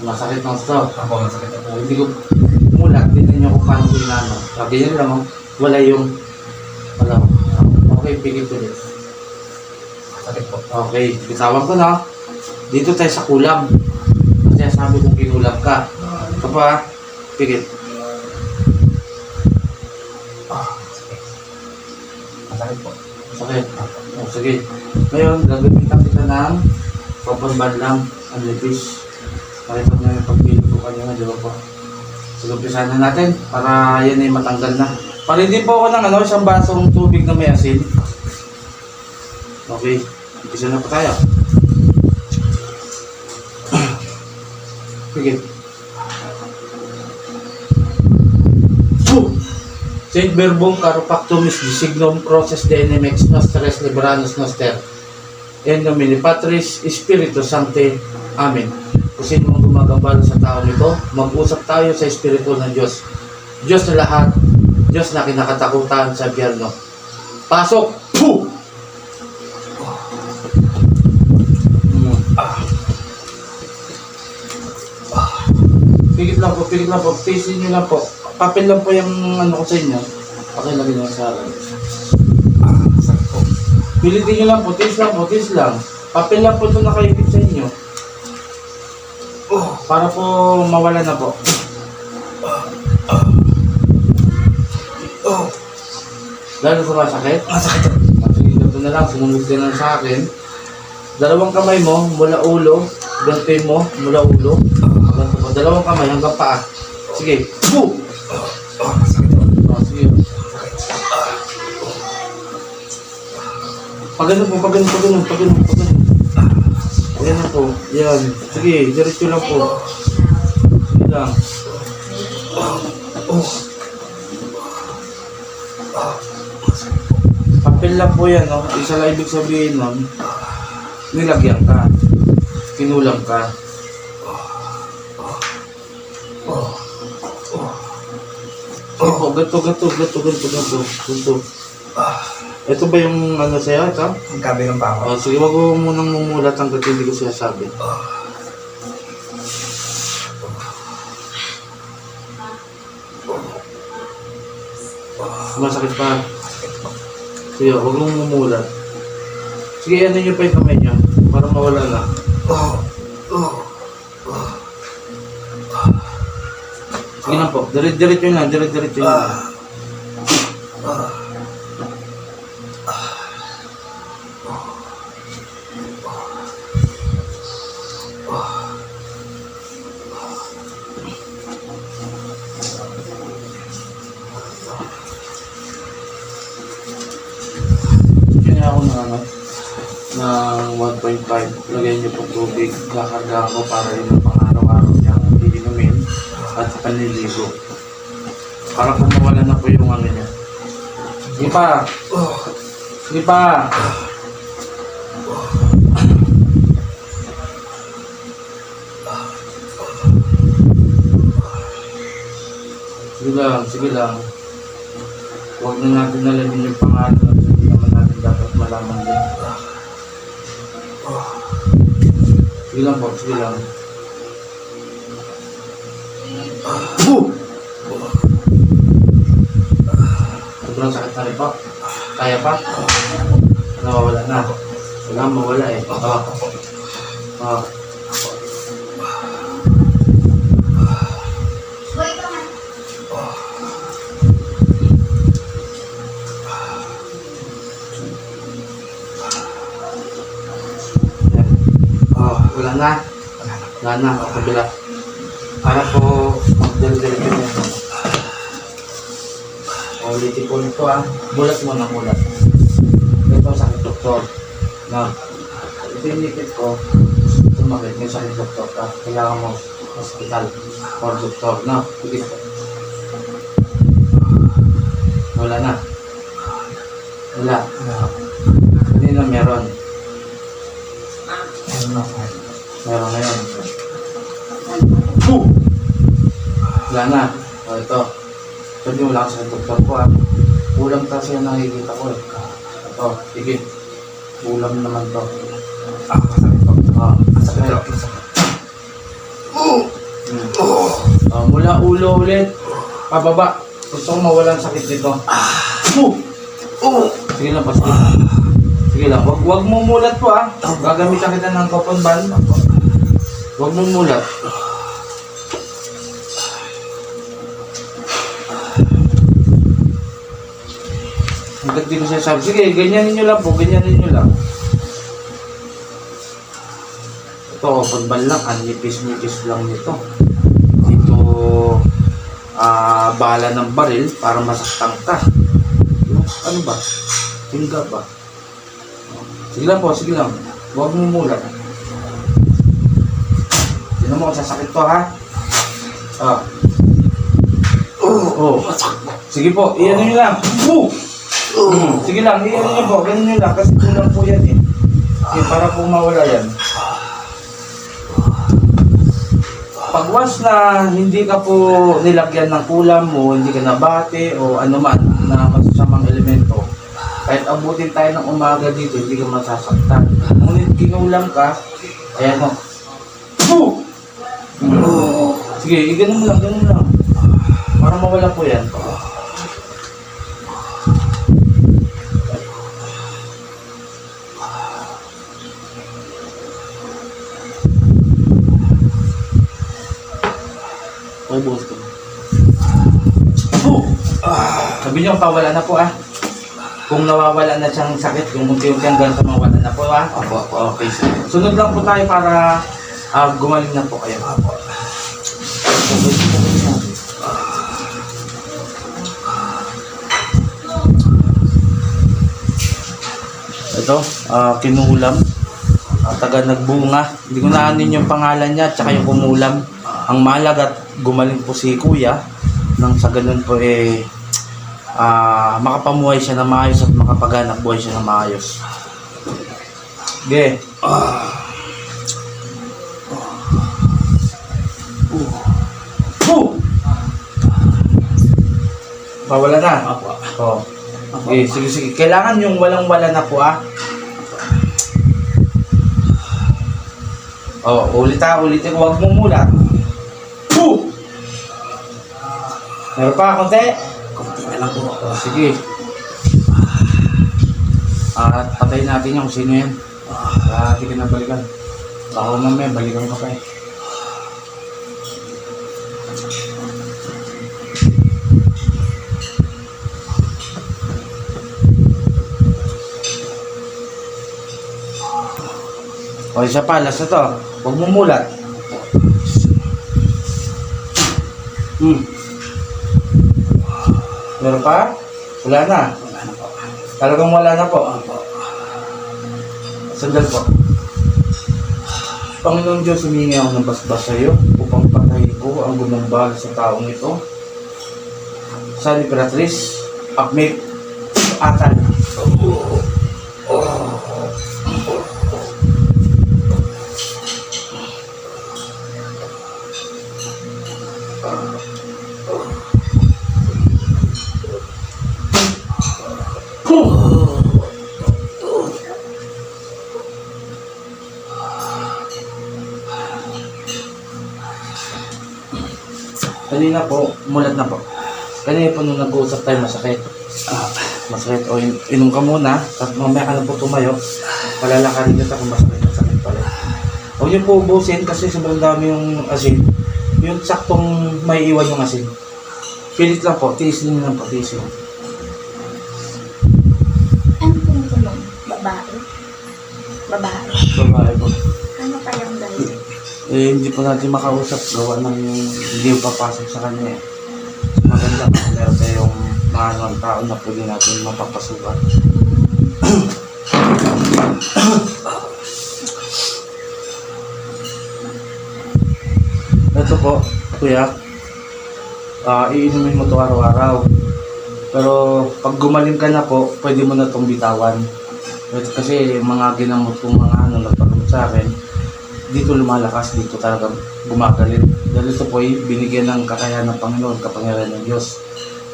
Masakit ng to. Ako, masakit ako. Hindi ko mulat, tingnan niyo kung paano ko inano. Niyo lang, oh, wala yung, wala. Okay, pigit ulit. Masakit po. Okay, bitawan ko na. Dito tayo sa kulam. Kasi sabi kong kinulam ka. Ito pa, pigit. Ah, masakit. Masakit po. Sakit. Oh, sige. Ngayon, gagamitan kita ng papanban lang, ang lipis. Pakita niyo yung pagpili ko kanina, di ba po? Umpisahan na natin para yan ay matanggal na. Parindi po ako ng ano, isang basong tubig na may asin. Okay, umpisa na po tayo. Sige. Boom! Saint verbum carpactum is designum process de enemex nostres liberanos noster. En Patris Spiritus Sancti. Amen. Kung sino mang gumagambala sa tao nito, mag-usap tayo sa Espiritu ng Diyos. Diyos na lahat, Diyos na kinakatakutan sa biyerno. Pasok! Puh! Pigit lang po, pigit lang po. Tisin nyo lang po. Papel lang po yung ano ko sa inyo. Lagyan nyo sa akin. Ah. Pilitin nyo lang po, tis lang po, tis lang. Papel lang po ito nakaipit sa inyo. Oh, Para po mawala na po. Lalo sumasakit. masakit. Ah, Sige, ganito na lang. Sumunod ka na sa akin. Dalawang kamay mo, mula ulo. Ganito mo, mula ulo. Ganito po. Dalawang kamay hanggang paa. Sige. Boo! Masakit. Pag ganun po, pag ganun, pag ganun, pag ganun, pag ganun. Ayan na po. Yan. Sige, diretso lang po. Sige. Oh, Papel lang po yan, no? Isa lang ibig sabihin nun, nilagyan ka. Kinulam ka. Sige po, gato, gato, gato, gato, gato, gato. Ito ba yung ano sa'yo? Ito? ang kabilang pa ako. Oh, sige, wag ko munang mumulat hanggat hindi ko sinasabi. Masakit pa. Sige, wag mong mumulat. Sige, ano nyo pa yung kamay nyo para mawala na. Sige na po, dirit-dirit nyo na, dirit-dirit nyo na. Kaya ako ng ano, ng 1.5. Lagyan nyo po tubig. Kakarga ko para yun ang pang-araw-araw niyang iinumin at panliligo. Para kung mawala na po yung ano niya. Sige pa! Sige pa! Sige lang, sige lang. Huwag na natin nalamin yung pangalan at hindi naman natin dapat malaman din. Sige lang po, sige lang. Boo! Sobrang sakit na rin po. Kaya pa? Nawawala na. Wala mawala eh. Oo. Oo. Yan. Oo, wala na. wala na. Wala kabila. Para po magdaldal ka na. O, ulitin ko nito ah. Mulat mo na mulat. Ito sa aking doktor. Na, ito yung lipid ko. Sumakit may sakit doktor ka. Kailangan mo hospital or doktor. Na, sige. Wala na. Wala. Wala. Kanina meron. Ayun na po. Meron ngayon. Boom! Wala na. O ito. Sabi mo lang sa doktor ko ah. Kulang kasi yung nakikita ko eh. Ito, sige. Kulang naman to. Ah, masakit po. Ah, po. Masakit. Oh, mula ulo ulit. Pababa. Gusto ko mawalan sakit dito. Oh! Oh! Sige lang, sige. Sige lang, wag, wag mo mulat po ah. Gagamitan kita ng cotton band. Wag mo mulat. Hanggat di ko siya sabi. Sige, ganyanin nyo lang po, ganyanin nyo lang. Ito, band lang. Ang nipis-nipis lang nito. Dito, ah, bala ng baril para masaktan ka. Ano ba? Tingga ba? Sige lang po, sige lang. Huwag mo mula. Sino mo, sasakit to ha? Ah. Oh. Sige po, iyan nyo lang. Woo! Hmm, Sige lang, iyan nyo po, ganyan nyo lang. Kasi kulang po yan eh. Okay, para po mawala yan. Pag once na hindi ka po nilagyan ng kulam mo, hindi ka nabate o ano man na masasamang elemento, kahit abutin tayo ng umaga dito, hindi ka masasaktan. Ngunit kinulam ka, ayan o. Poo! Sige, ganun lang, ganun lang. Para mawala po yan. Okay, buhos ko. Poo! Sabi niyo, pawala na po ah. Kung nawawala na siyang sakit, yung unti-unti hanggang sa mawala na po ah. Opo, opo. Okay, sir. Sunod lang po tayo para ah, gumaling na po kayo. Opo. Ito, ah, kinulam. Ah, taga nagbunga. Hindi ko naanin yung pangalan niya at saka yung kumulam. Ang mahalaga at gumaling po si kuya nang sa ganun po eh ah, makapamuhay siya na maayos at makapaganap buhay siya na maayos. Okay. Poo! Bawala na. Opo. Oh. Okay, sige, sige. Kailangan yung walang-wala na po ah. Oh, ulit ah, ulitin. Huwag mo mula. Meron pa, konti? Kunti na lang po. Oh, sige. At patayin natin yung sino yan. Ah, hindi ka na balikan. Baka mamaya, balikan ka pa eh. O, isa pa, last na to. Huwag mo mulat. Hmm. Meron pa? Wala na. Wala na po. Wala na po. Opo. Sandal po. Panginoon Diyos, humingi ako ng basbas sa iyo upang patayin ko ang gumambal sa taong ito. Sa Liberatrice, Akmit, Atal. Kanina po, mulat na po. Kanina po nung nag-uusap tayo masakit. Ah, Masakit o in- inom ka muna, tapos mamaya ka na po tumayo. Palalakarin kita kung masakit masakit pala. Huwag niyo po ubusin kasi sobrang dami yung asin. Yung saktong may iwan yung asin. Pilit lang po, tiisin lang po, tiisin. Ano pong tulong? Babae? Babae? Babae po. Ano kayang dahil? Eh, hindi po natin makausap. Gawa ng yung hindi yung papasok sa kanya. eh. Maganda po. Meron tayong mga anong tao na pwede natin mapapasukan. Ito po, kuya. Ah, iinumin mo to araw-araw. Pero pag gumaling ka na po, pwede mo na itong bitawan. Kasi mga ginamot kong mga ano nagpagod sa akin, dito lumalakas, dito talaga gumagalit. Dahil ito po ay binigyan ng kakayahan ng Panginoon, kapangyarihan ng Diyos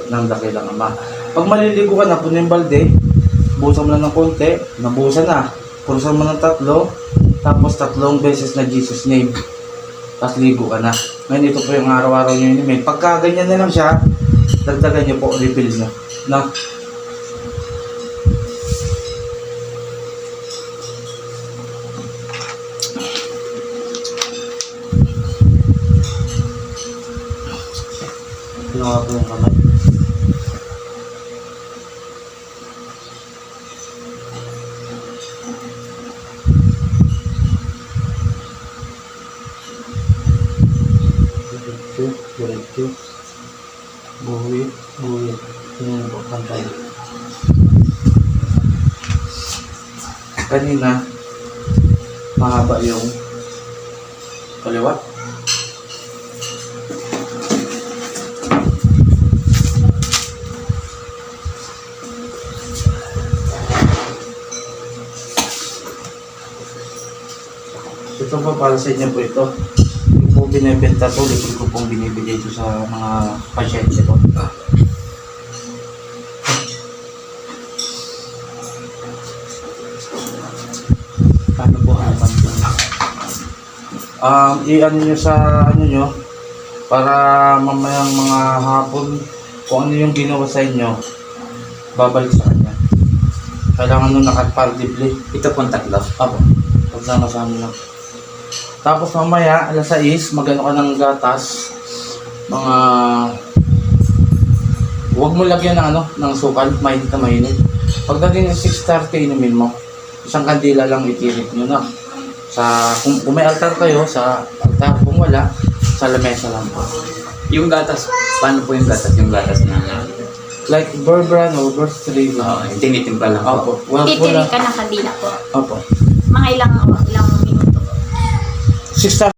at ng dakilang Ama. Pag maliligo ka na, puno yung balde, buhusan mo lang ng konti, nabuhusan na. Purusan mo ng tatlo, tapos tatlong beses na Jesus name. Tapos ligo ka na. Ngayon ito po yung araw-araw nyo inumin. Pagka ganyan na lang siya, dagdagan nyo po, refill nyo. Na? Ginawa ko kamay. Diretso, diretso. Buwi, buwi. Tingnan po, pantay. Kanina, mahaba yung kaliwa. Ito po para sa inyo po ito. Yung po binibenta to, libre ko pong binibigay ito sa mga pasyente ko. Paano po ang pansin? Um, i-ano nyo sa ano nyo, para mamayang mga hapon, kung ano yung ginawa sa inyo, babalik sa kanya. Kailangan nung nakapardibli. Ito pong tatlo. Apo, pagsama-sama lang. Tapos mamaya, alas 6, magano ka ng gatas. Mga... Huwag mo lagyan ng ano, ng sukal, mainit na mainit. Pagdating ng 6.30, inumin mo. Isang kandila lang itirik nyo na. Sa, kung, kung may altar kayo, sa altar. Kung wala, sa lamesa lang po. Yung gatas, paano po yung gatas? Yung gatas na, Like Burbrand or Burstream. oo, tinitimpla lang po. Opo. Wala, Titiri wala. ka ng kandila po. Opo. Mga ilang, ilang minuto. 6